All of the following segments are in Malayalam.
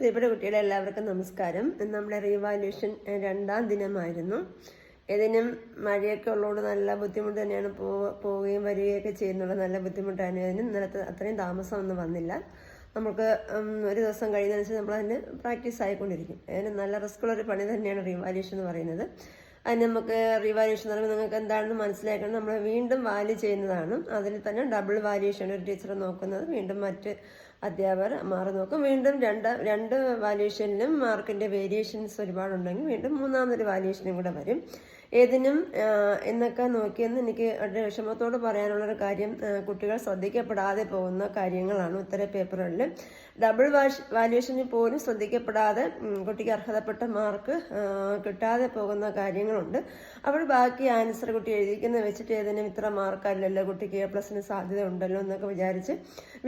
പ്രിയപ്പെട്ട കുട്ടികളെ എല്ലാവർക്കും നമസ്കാരം. നമ്മുടെ റീവാല്യൂഷൻ രണ്ടാം ദിനമായിരുന്നു. ഏതിനും മഴയൊക്കെ ഉള്ളതുകൊണ്ട് നല്ല ബുദ്ധിമുട്ട് തന്നെയാണ് പോവുകയും വരികയൊക്കെ ചെയ്യുന്നുള്ള നല്ല ബുദ്ധിമുട്ടായിരുന്നു. അതിന് ഇന്നലത്തെ അത്രയും താമസമൊന്നും വന്നില്ല. നമുക്ക് ഒരു ദിവസം കഴിയുന്നതനുസരിച്ച് നമ്മളതിന് പ്രാക്ടീസ് ആയിക്കൊണ്ടിരിക്കും. അതിന് നല്ല റിസ്ക്കുള്ള ഒരു പണി തന്നെയാണ് റീവാല്യൂഷൻ എന്ന് പറയുന്നത്. അതിന് നമുക്ക് റീവാല്യൂഷൻ എന്ന് പറയുമ്പോൾ നിങ്ങൾക്ക് എന്താണെന്ന് മനസ്സിലാക്കണം. നമ്മൾ വീണ്ടും വാല്യൂ ചെയ്യുന്നതാണ്. അതിൽ തന്നെ ഡബിൾ വാല്യൂഷൻ ഒരു ടീച്ചർ നോക്കുന്നത്. വീണ്ടും മറ്റ് അധ്യാപകർ മാറി നോക്കും. വീണ്ടും രണ്ട് രണ്ട് വാല്യൂഷനിലും മാർക്കിന്റെ വേരിയേഷൻസ് ഒരുപാടുണ്ടെങ്കിൽ വീണ്ടും മൂന്നാമതൊരു വാല്യൂഷനും കൂടെ വരും. ഏതിനും എന്നൊക്കെ നോക്കിയെന്ന് എനിക്ക് വിഷമത്തോട് പറയാനുള്ളൊരു കാര്യം കുട്ടികൾ ശ്രദ്ധിക്കപ്പെടാതെ പോകുന്ന കാര്യങ്ങളാണ് ഉത്തര പേപ്പറുകളിൽ ഡബിൾ വാഷ് വാല്യുവേഷനിൽ പോലും ശ്രദ്ധിക്കപ്പെടാതെ കുട്ടിക്ക് അർഹതപ്പെട്ട മാർക്ക് കിട്ടാതെ പോകുന്ന കാര്യങ്ങളുണ്ട്. അപ്പോൾ ബാക്കി ആൻസർ കുട്ടി എഴുതിക്കുന്ന വെച്ചിട്ട് ഏതിനും ഇത്ര മാർക്കല്ലല്ലോ കുട്ടിക്ക് എ പ്ലസിന് സാധ്യത ഉണ്ടല്ലോ എന്നൊക്കെ വിചാരിച്ച്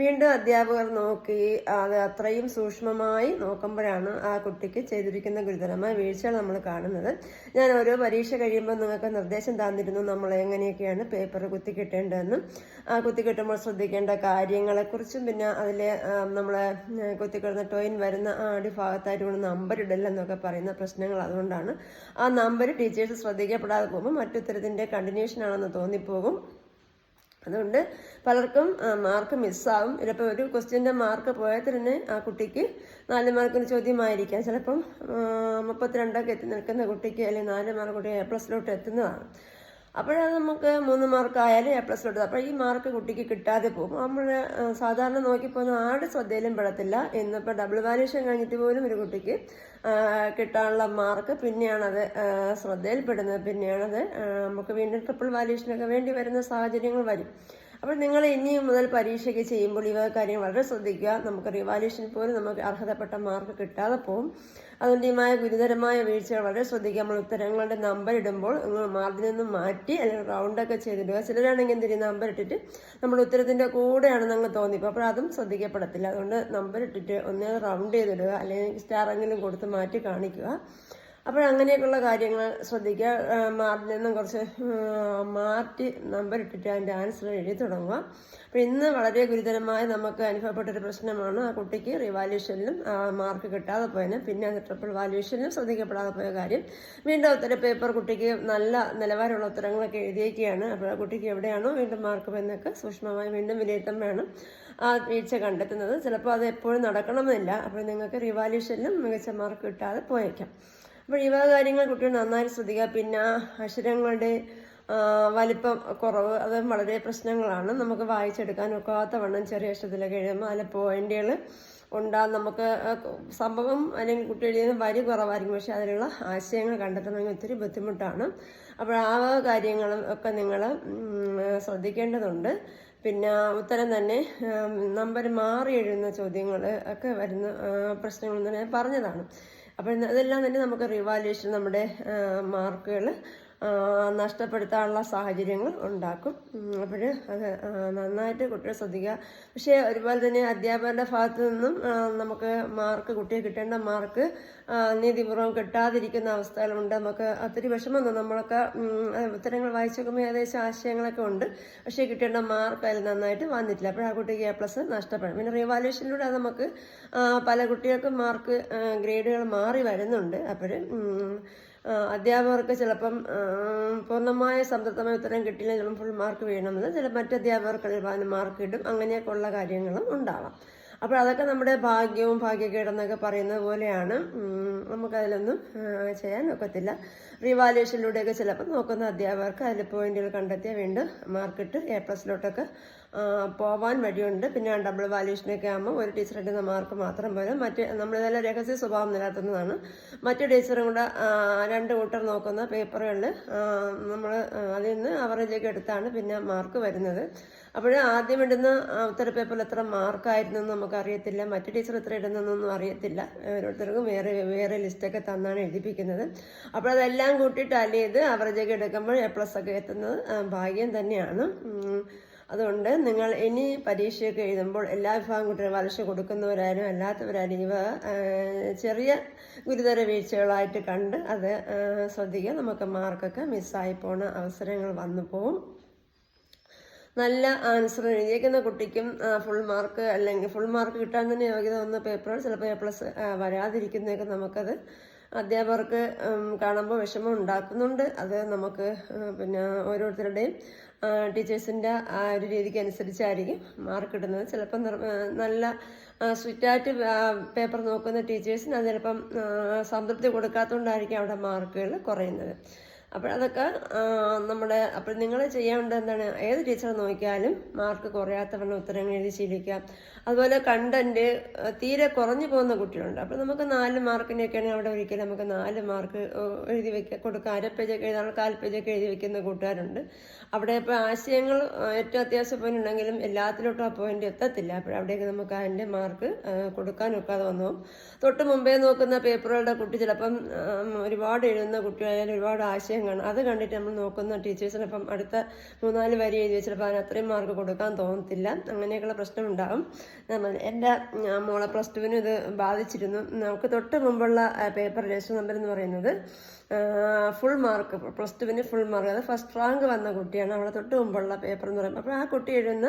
വീണ്ടും അധ്യാപകർ നോക്കി അത് അത്രയും സൂക്ഷ്മമായി നോക്കുമ്പോഴാണ് ആ കുട്ടിക്ക് ചെയ്തിരിക്കുന്ന ഗുരുതരമായ വീഴ്ചകൾ നമ്മൾ കാണുന്നത്. ഞാൻ ഓരോ പരീക്ഷ കഴിയുമ്പോൾ നിങ്ങൾക്ക് നിർദ്ദേശം തന്നിരുന്നു നമ്മൾ എങ്ങനെയൊക്കെയാണ് പേപ്പർ കുത്തിക്കിട്ടേണ്ടതെന്നും ആ കുത്തിക്കിട്ടുമ്പോൾ ശ്രദ്ധിക്കേണ്ട കാര്യങ്ങളെക്കുറിച്ചും പിന്നെ അതിലെ നമ്മളെ കുത്തിക്കിടുന്ന ടോയിൻ വരുന്ന ആ അടിഭാഗത്തായിട്ട് കൊണ്ട് നമ്പർ ഇടലെന്നൊക്കെ പറയുന്ന പ്രശ്നങ്ങൾ അതുകൊണ്ടാണ്. ആ നമ്പർ ടീച്ചേഴ്സ് ശ്രദ്ധിക്കപ്പെടാതെ പോകുമ്പോൾ മറ്റുത്തരത്തിന്റെ കണ്ടിന്യൂഷൻ ആണെന്ന് തോന്നിപ്പോകും. അതുകൊണ്ട് പലർക്കും മാർക്ക് മിസ്സാവും ചിലപ്പോൾ ഒരു ക്വസ്റ്റ്യന്റെ മാർക്ക് പോയാൽ തന്നെ ആ കുട്ടിക്ക് നാല് മാർക്കിന് ചോദ്യമായിരിക്കാം. ചിലപ്പം മുപ്പത്തിരണ്ടൊക്കെ എത്തി നിൽക്കുന്ന കുട്ടിക്ക് അല്ലെങ്കിൽ നാല് മാർക്ക് കുട്ടി എ പ്ലസിലോട്ട് എത്തുന്നതാണ്. അപ്പോഴത് നമുക്ക് മൂന്ന് മാർക്ക് ആയാലും എ കിട്ടും അപ്പോൾ ഈ മാർക്ക് കുട്ടിക്ക് കിട്ടാതെ പോകും. നമ്മൾ സാധാരണ നോക്കിപ്പോകുന്ന ആരുടെ ശ്രദ്ധയിലും പെടത്തില്ല. ഇന്നിപ്പോൾ ഡബിൾ വാല്യൂഷൻ കഴിഞ്ഞിട്ട് പോലും ഒരു കുട്ടിക്ക് കിട്ടാനുള്ള മാർക്ക് പിന്നെയാണത് ശ്രദ്ധയിൽപ്പെടുന്നത്. പിന്നെയാണത് നമുക്ക് വീണ്ടും ട്രിപ്പിൾ വാല്യൂഷനൊക്കെ വേണ്ടി വരുന്ന സാഹചര്യങ്ങൾ വരും. അപ്പോൾ നിങ്ങൾ ഇനി മുതൽ പരീക്ഷയ്ക്ക് ചെയ്യുമ്പോൾ ഇവ കാര്യം വളരെ ശ്രദ്ധിക്കുക. നമുക്ക് റിവാല്യൂഷൻ പോലും നമുക്ക് അർഹതപ്പെട്ട മാർക്ക് കിട്ടാതെ പോകും അതുകൊണ്ട് ഈ മായ ഗുരുതരമായ വീഴ്ചകൾ വളരെ ശ്രദ്ധിക്കുക. നമ്മൾ ഉത്തരങ്ങളുടെ നമ്പർ ഇടുമ്പോൾ നിങ്ങൾ മാർജിൽ നിന്നും മാറ്റി അല്ലെങ്കിൽ റൗണ്ടൊക്കെ ചെയ്തിടുക ചിലരാണെങ്കിൽ എന്തിനും നമ്പർ ഇട്ടിട്ട് നമ്മൾ ഉത്തരത്തിന്റെ കൂടെയാണെന്ന് അങ്ങ് തോന്നിപ്പോൾ അപ്പോൾ അതും ശ്രദ്ധിക്കപ്പെടത്തില്ല. അതുകൊണ്ട് നമ്പർ ഇട്ടിട്ട് ഒന്നേ റൗണ്ട് ചെയ്തിടുക. അല്ലെങ്കിൽ സ്റ്റാർ സ്റ്റാറെങ്കിലും കൊടുത്ത് മാറ്റി കാണിക്കുക. അപ്പോൾ അങ്ങനെയൊക്കെയുള്ള കാര്യങ്ങൾ ശ്രദ്ധിക്കുക. മാർജിൽ നിന്നും കുറച്ച് മാറ്റി നമ്പർ ഇട്ടിട്ട് അതിന്റെ ആൻസർ എഴുതി തുടങ്ങുക. അപ്പോൾ ഇന്ന് വളരെ ഗുരുതരമായി നമുക്ക് അനുഭവപ്പെട്ടൊരു പ്രശ്നമാണ്. ആ കുട്ടിക്ക് റിവാല്യൂഷനിലും മാർക്ക് കിട്ടാതെ പോയതിന് പിന്നെ ട്രിപ്പിൾ വാല്യൂഷനിലും ശ്രദ്ധിക്കപ്പെടാതെ പോയ കാര്യം. വീണ്ടും ഉത്തര പേപ്പർ കുട്ടിക്ക് നല്ല നിലവാരമുള്ള ഉത്തരങ്ങളൊക്കെ എഴുതിയേക്കുകയാണ്. അപ്പോൾ ആ കുട്ടിക്ക് എവിടെയാണോ വീണ്ടും മാർക്ക് എന്നൊക്കെ സൂക്ഷ്മമായി വീണ്ടും വിലയിരുത്തം വേണം. ആ വീഴ്ച കണ്ടെത്തുന്നത്. ചിലപ്പോൾ അത് എപ്പോഴും നടക്കണമെന്നില്ല. അപ്പോൾ നിങ്ങൾക്ക് റിവാല്യൂഷനിലും മികച്ച മാർക്ക് കിട്ടാതെ പോയേക്കാം. അപ്പോൾ ഇവ കാര്യങ്ങൾ കുട്ടികൾ നന്നായി ശ്രദ്ധിക്കുക. പിന്നെ അക്ഷരങ്ങളുടെ വലിപ്പം കുറവ് അത് വളരെ പ്രശ്നങ്ങളാണ്. നമുക്ക് വായിച്ചെടുക്കാൻ ഒക്കാത്ത വണ്ണം ചെറിയ അക്ഷരത്തിലൊക്കെ എഴുതുമ്പോൾ അതിലെ പോയിന്റുകൾ ഉണ്ടാ നമുക്ക് സംഭവം അല്ലെങ്കിൽ കുട്ടി നിന്ന് വരി കുറവായിരിക്കും. പക്ഷെ അതിലുള്ള ആശയങ്ങൾ കണ്ടെത്തണമെങ്കിൽ ഒത്തിരി ബുദ്ധിമുട്ടാണ്. അപ്പോൾ ആ കാര്യങ്ങളും ഒക്കെ നിങ്ങൾ ശ്രദ്ധിക്കേണ്ടതുണ്ട്. പിന്നെ ഉത്തരം തന്നെ നമ്പർ മാറി എഴുതുന്ന ചോദ്യങ്ങൾ ഒക്കെ വരുന്ന പ്രശ്നങ്ങൾ തന്നെ പറഞ്ഞതാണ്. അപ്പോൾ അതെല്ലാം തന്നെ നമുക്ക് റിവാലുവേഷൻ നമ്മുടെ മാർക്കുകൾ നഷ്ടപ്പെടുത്താനുള്ള സാഹചര്യങ്ങൾ ഉണ്ടാക്കും. അപ്പോൾ അത് നന്നായിട്ട് കുട്ടികൾ ശ്രദ്ധിക്കുക. പക്ഷേ ഒരുപോലെ തന്നെ അധ്യാപകരുടെ ഭാഗത്തു നിന്നും നമുക്ക് മാർക്ക് കുട്ടിയെ കിട്ടേണ്ട മാർക്ക് നീതിപൂർവം കിട്ടാതിരിക്കുന്ന അവസ്ഥകളുണ്ട്. നമുക്ക് ഒത്തിരി വിഷമം നമ്മളൊക്കെ ഉത്തരങ്ങൾ വായിച്ചു നോക്കുമ്പോൾ ഏകദേശം ആശയങ്ങളൊക്കെ ഉണ്ട്. പക്ഷേ കിട്ടേണ്ട മാർക്ക് അതിൽ നന്നായിട്ട് വന്നിട്ടില്ല. അപ്പോൾ ആ കുട്ടിക്ക് എ പ്ലസ് നഷ്ടപ്പെടും. പിന്നെ റിവാലുവേഷനിലൂടെ അത് നമുക്ക് പല കുട്ടികൾക്കും മാർക്ക് ഗ്രേഡുകൾ മാറി വരുന്നുണ്ട്. അപ്പോൾ അധ്യാപകർക്ക് ചിലപ്പം പൂർണമായ സംതൃപ്തമായ ഉത്തരം കിട്ടിയില്ല ചിലപ്പം ഫുൾ മാർക്ക് വേണമെന്ന് ചില മറ്റ് അധ്യാപകർക്ക് അതിന് മാർക്ക് കിട്ടും. അങ്ങനെയൊക്കെ ഉള്ള കാര്യങ്ങളും ഉണ്ടാവാം. അപ്പോൾ അതൊക്കെ നമ്മുടെ ഭാഗ്യവും ഭാഗ്യക്കേടെന്നൊക്കെ പറയുന്നത് പോലെയാണ്. നമുക്കതിലൊന്നും ചെയ്യാൻ ഒക്കത്തില്ല. റിവാലുവേഷനിലൂടെയൊക്കെ ചിലപ്പോൾ നോക്കുന്ന അധ്യാപകർക്ക് അതിൽ പോയിന്റുകൾ കണ്ടെത്തിയാൽ വീണ്ടും മാർക്കിട്ട് എ പ്ലസിലോട്ടൊക്കെ പോവാൻ വഴിയുണ്ട്. പിന്നെ ഡബിൾ വാല്യൂഷനൊക്കെ ആകുമ്പോൾ ഒരു ടീച്ചർ ഇടുന്ന മാർക്ക് മാത്രം പോലും മറ്റ് നമ്മളിതെല്ലാം രഹസ്യ സ്വഭാവം നിലനിർത്തുന്നതാണ്. മറ്റു ടീച്ചറും കൂടെ രണ്ട് കൂട്ടർ നോക്കുന്ന പേപ്പറുകളിൽ നമ്മൾ അതിൽ നിന്ന് അവറേജൊക്കെ എടുത്താണ് പിന്നെ മാർക്ക് വരുന്നത്. അപ്പോൾ ആദ്യം ഇടുന്ന ഉത്തര പേപ്പറിൽ എത്ര മാർക്കായിരുന്നു എന്ന് നമുക്ക് അറിയത്തില്ല മറ്റു ടീച്ചർ എത്ര ഇടുന്നതെന്നൊന്നും അറിയത്തില്ല. ഓരോരുത്തർക്കും വേറെ വേറെ ലിസ്റ്റൊക്കെ തന്നാണ് എഴുതിപ്പിക്കുന്നത്. അപ്പോൾ അതെല്ലാം കൂട്ടി ടാലി ചെയ്ത് അവറേജൊക്കെ എടുക്കുമ്പോൾ എ പ്ലസ് ഒക്കെ എത്തുന്നത് ഭാഗ്യം തന്നെയാണ്. അതുകൊണ്ട് നിങ്ങൾ ഇനി പരീക്ഷയൊക്കെ എഴുതുമ്പോൾ എല്ലാ വിഭാഗം കുട്ടികളും വരച്ച് കൊടുക്കുന്നവരായാലും അല്ലാത്തവരായാലും ഇവ ചെറിയ ഗുരുതര വീഴ്ചകളായിട്ട് കണ്ട് അത് ശ്രദ്ധിക്കുക. നമുക്ക് മാർക്കൊക്കെ മിസ്സായി പോണ അവസരങ്ങൾ വന്നു പോവും. നല്ല ആൻസർ എഴുതിയേക്കുന്ന കുട്ടിക്കും ഫുൾ മാർക്ക് അല്ലെങ്കിൽ ഫുൾ മാർക്ക് കിട്ടാൻ തന്നെ യോഗ്യത വന്ന പേപ്പറുകൾ ചിലപ്പോൾ എ പ്ലസ് വരാതിരിക്കുന്നതൊക്കെ നമുക്കത് അധ്യാപകർക്ക് കാണുമ്പോൾ വിഷമം ഉണ്ടാക്കുന്നുണ്ട്. അത് നമുക്ക് പിന്നെ ഓരോരുത്തരുടെയും ടീച്ചേഴ്സിന്റെ ആ ഒരു രീതിക്ക് അനുസരിച്ചായിരിക്കും മാർക്ക് കിട്ടുന്നത്. ചിലപ്പം നല്ല സ്വിറ്റായിട്ട് പേപ്പർ നോക്കുന്ന ടീച്ചേഴ്സിന് അത് ചിലപ്പം സംതൃപ്തി കൊടുക്കാത്തതുകൊണ്ടായിരിക്കും അവിടെ മാർക്കുകൾ കുറയുന്നത്. അപ്പോൾ അതൊക്കെ നമ്മുടെ അപ്പോൾ നിങ്ങൾ ചെയ്യേണ്ടത് എന്താണ് ഏത് ടീച്ചർ നോക്കിയാലും മാർക്ക് കുറയാത്തവണ്ണം ഉത്തരങ്ങൾ എഴുതി ശീലിക്കാം. അതുപോലെ കണ്ടന്റ് തീരെ കുറഞ്ഞു പോകുന്ന കുട്ടികളുണ്ട്. അപ്പോൾ നമുക്ക് നാല് മാർക്കിനൊക്കെയാണെങ്കിൽ അവിടെ ഒരിക്കലും നമുക്ക് നാല് മാർക്ക് എഴുതി വെക്കുക കൊടുക്കുക അര പേജൊക്കെ എഴുതാൻ കാൽ പേജൊക്കെ എഴുതി വെക്കുന്ന കൂട്ടുകാരുണ്ട്. അവിടെ ഇപ്പോൾ ആശയങ്ങൾ ഏറ്റവും അത്യാവശ്യ പോയിന്റ് ഉണ്ടെങ്കിലും എല്ലാത്തിലോട്ടും ആ പോയിന്റ് എത്തത്തില്ല. അപ്പോൾ അവിടെയൊക്കെ നമുക്ക് അതിന്റെ മാർക്ക് കൊടുക്കാൻ ഒക്കാതെ വന്നു തൊട്ട് മുമ്പേ നോക്കുന്ന പേപ്പറുകളുടെ കുട്ടി ചിലപ്പം ഒരുപാട് എഴുതുന്ന കുട്ടിയായാലും ഒരുപാട് ആശയം കാണും അത് കണ്ടിട്ട് നമ്മൾ നോക്കുന്ന ടീച്ചേഴ്സിന് ഇപ്പം അടുത്ത മൂന്നാൽ വരി എഴുതി ചിലപ്പോൾ അതിന് അത്രയും മാർക്ക് കൊടുക്കാൻ തോന്നത്തില്ല. അങ്ങനെയൊക്കെയുള്ള പ്രശ്നം ഉണ്ടാകും എന്റെ മോളെ പ്ലസ് ടുവിനും ഇത് ബാധിച്ചിരുന്നു. നമുക്ക് തൊട്ട് മുമ്പുള്ള പേപ്പർ രജിസ്റ്റർ നമ്പർ എന്ന് പറയുന്നത് ഫുൾ മാർക്ക് പ്ലസ് ടുവിന് ഫുൾ മാർക്ക് അത് ഫസ്റ്റ് റാങ്ക് വന്ന കുട്ടിയാണ്. അവിടെ തൊട്ട് മുമ്പുള്ള പേപ്പർ എന്ന് പറയുമ്പോൾ അപ്പോൾ ആ കുട്ടി എഴുതുന്ന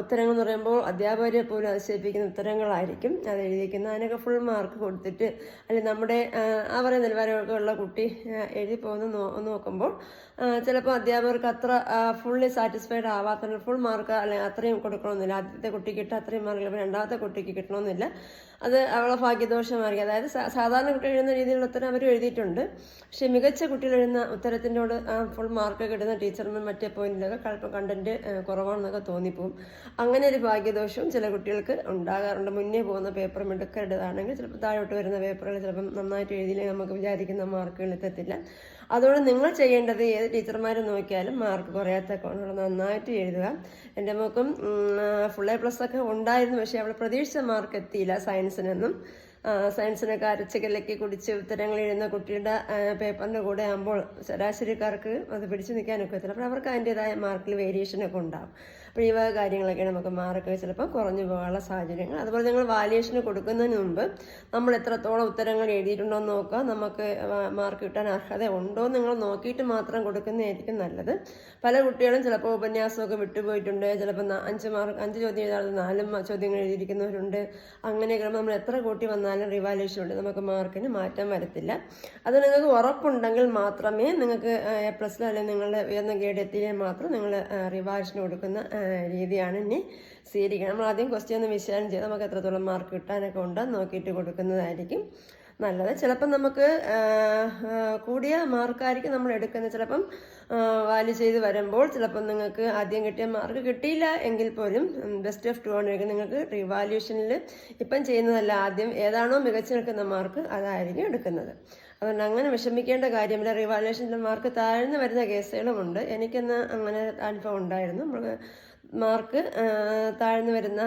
ഉത്തരങ്ങൾ എന്ന് പറയുമ്പോൾ അധ്യാപകരെ പോലും അതിശയിപ്പിക്കുന്ന ഉത്തരങ്ങളായിരിക്കും അത് എഴുതിയിരിക്കുന്നത്. അതിനൊക്കെ ഫുൾ മാർക്ക് കൊടുത്തിട്ട് അല്ലെങ്കിൽ നമ്മുടെ അവരെ നിലവാരമൊക്കെ ഉള്ള കുട്ടി എഴുതി പോകുന്ന നോക്കുമ്പോൾ ചിലപ്പോൾ അധ്യാപകർക്ക് അത്ര ഫുള്ളി സാറ്റിസ്ഫൈഡ് ആവാത്ത ഫുൾ മാർക്ക് അല്ലെങ്കിൽ അത്രയും കൊടുക്കണമെന്നില്ല. ആദ്യത്തെ കുട്ടിക്ക് കിട്ടുക അത്രയും മാർക്ക് രണ്ടാമത്തെ കുട്ടിക്ക് കിട്ടണമെന്നില്ല. അത് അവളെ ഭാഗ്യദോഷമായിരിക്കും. അതായത് സാധാരണ കുട്ടികൾ എഴുതുന്ന രീതിയിലുള്ള ഉത്തരം അവർ എഴുതിയിട്ടുണ്ട്. പക്ഷേ മികച്ച കുട്ടികൾ എഴുതുന്ന ഉത്തരത്തിനോട് ഫുൾ മാർക്ക് കിട്ടുന്ന ടീച്ചർമാർ മറ്റേ പോയിന്റിലൊക്കെ കളിപ്പം കണ്ടന്റ് കുറവാണെന്നൊക്കെ തോന്നിപ്പോവും. അങ്ങനെ ഒരു ഭാഗ്യദോഷവും ചില കുട്ടികൾക്ക് ഉണ്ടാകാറുണ്ട്. മുന്നേ പോകുന്ന പേപ്പർ മിടുക്കരുടേതാണെങ്കിൽ ചിലപ്പോൾ താഴോട്ട് വരുന്ന പേപ്പറുകൾ ചിലപ്പം നന്നായിട്ട് എഴുതിയില്ലെങ്കിൽ നമുക്ക് വിചാരിക്കുന്ന മാർക്കുകൾ എത്തത്തില്ല. അതുകൊണ്ട് നിങ്ങൾ ചെയ്യേണ്ടത് ഏത് ടീച്ചർമാരെ നോക്കിയാലും മാർക്ക് കുറയാത്ത അക്കൗണ്ടുകൾ നന്നായിട്ട് എഴുതുക. എന്റെ മോക്കും ഫുൾ എ പ്ലസ് ഒക്കെ ഉണ്ടായിരുന്നു. പക്ഷേ അവൾ പ്രതീക്ഷിച്ച മാർക്ക് എത്തിയില്ല സയൻസിനൊന്നും. സയൻസിനൊക്കെ അരച്ച് കലക്കി കുടിച്ച് ഉത്തരങ്ങൾ എഴുതുന്ന കുട്ടിയുടെ പേപ്പറിന്റെ കൂടെ ആകുമ്പോൾ ശരാശരിക്കാർക്ക് അത് പിടിച്ചു നിൽക്കാനൊക്കെ എത്തില്ല അപ്പോൾ അവർക്ക് അതിന്റെതായ മാർക്കിൽ വേരിയേഷനൊക്കെ ഉണ്ടാകും അപ്പോൾ ഈ വക കാര്യങ്ങളൊക്കെ നമുക്ക് മാർക്ക് ചിലപ്പോൾ കുറഞ്ഞു പോകാനുള്ള സാഹചര്യങ്ങൾ. അതുപോലെ നിങ്ങൾ വാല്യേഷന് കൊടുക്കുന്നതിന് മുമ്പ് നമ്മൾ എത്രത്തോളം ഉത്തരങ്ങൾ എഴുതിയിട്ടുണ്ടോ എന്ന് നോക്കുക. നമുക്ക് മാർക്ക് കിട്ടാൻ അർഹത ഉണ്ടോ എന്ന് നിങ്ങൾ നോക്കിയിട്ട് മാത്രം കൊടുക്കുന്നതായിരിക്കും നല്ലത്. പല കുട്ടികളും ചിലപ്പോൾ ഉപന്യാസമൊക്കെ വിട്ടുപോയിട്ടുണ്ട്. ചിലപ്പോൾ അഞ്ച് മാർക്ക് അഞ്ച് ചോദ്യം എഴുതാതെ നാലും ചോദ്യങ്ങൾ എഴുതിയിരിക്കുന്നവരുണ്ട്. അങ്ങനെയൊക്കെ നമ്മൾ എത്ര കൂട്ടി വന്നാലും റിവാലുവേഷൻ ഉണ്ട് നമുക്ക് മാർക്കിന് മാറ്റം വരത്തില്ല. അത് നിങ്ങൾക്ക് ഉറപ്പുണ്ടെങ്കിൽ മാത്രമേ നിങ്ങൾക്ക് എ പ്ലസ് അല്ലെങ്കിൽ നിങ്ങളുടെ ഉയർന്ന ഗ്രേഡ് എത്തിയാൽ മാത്രം നിങ്ങൾ റിവാലുവേഷൻ കൊടുക്കുന്ന രീതിയാണ് ഇനി സ്വീകരിക്കണം. നമ്മൾ ആദ്യം ക്വസ്റ്റ്യൻ ഒന്ന് വിശകലനം ചെയ്ത് നമുക്ക് എത്രത്തോളം മാർക്ക് കിട്ടാനൊക്കെ ഉണ്ടെന്ന് നോക്കിയിട്ട് കൊടുക്കുന്നതായിരിക്കും നല്ലത്. ചിലപ്പം നമുക്ക് കൂടിയ മാർക്കായിരിക്കും നമ്മൾ എടുക്കുന്നത്. ചിലപ്പം വാല്യൂ ചെയ്ത് വരുമ്പോൾ ചിലപ്പം നിങ്ങൾക്ക് ആദ്യം കിട്ടിയ മാർക്ക് കിട്ടിയില്ല എങ്കിൽ പോലും ബെസ്റ്റ് ഓഫ് ടു ആണ് നിങ്ങൾക്ക് റിവാല്യൂഷനിൽ ഇപ്പം ചെയ്യുന്നതല്ല. ആദ്യം ഏതാണോ മികച്ച നിൽക്കുന്ന മാർക്ക് അതായിരിക്കും എടുക്കുന്നത്. അതുകൊണ്ട് അങ്ങനെ വിഷമിക്കേണ്ട കാര്യമില്ല. റിവാല്യൂഷനിലെ മാർക്ക് താഴ്ന്നു വരുന്ന കേസുകളുമുണ്ട് എനിക്കെന്ന് അങ്ങനെ അനുഭവം ഉണ്ടായിരുന്നു. നമ്മൾ മാർക്ക് താഴ്ന്നു വരുന്ന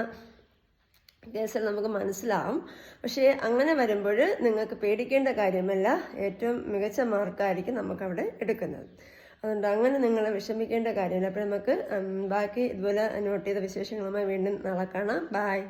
കേസിൽ നമുക്ക് മനസ്സിലാവും. പക്ഷേ അങ്ങനെ വരുമ്പോൾ നിങ്ങൾക്ക് പേടിക്കേണ്ട കാര്യമല്ല. ഏറ്റവും മികച്ച മാർക്കായിരിക്കും നമുക്കവിടെ എടുക്കുന്നത്. അതുകൊണ്ട് അങ്ങനെ നിങ്ങൾ വിഷമിക്കേണ്ട കാര്യമില്ല. അപ്പോൾ നമുക്ക് ബാക്കി ഇതുപോലെ നോട്ട് ചെയ്ത വിശേഷങ്ങളുമായി വീണ്ടും നാളെ കാണാം. ബായ്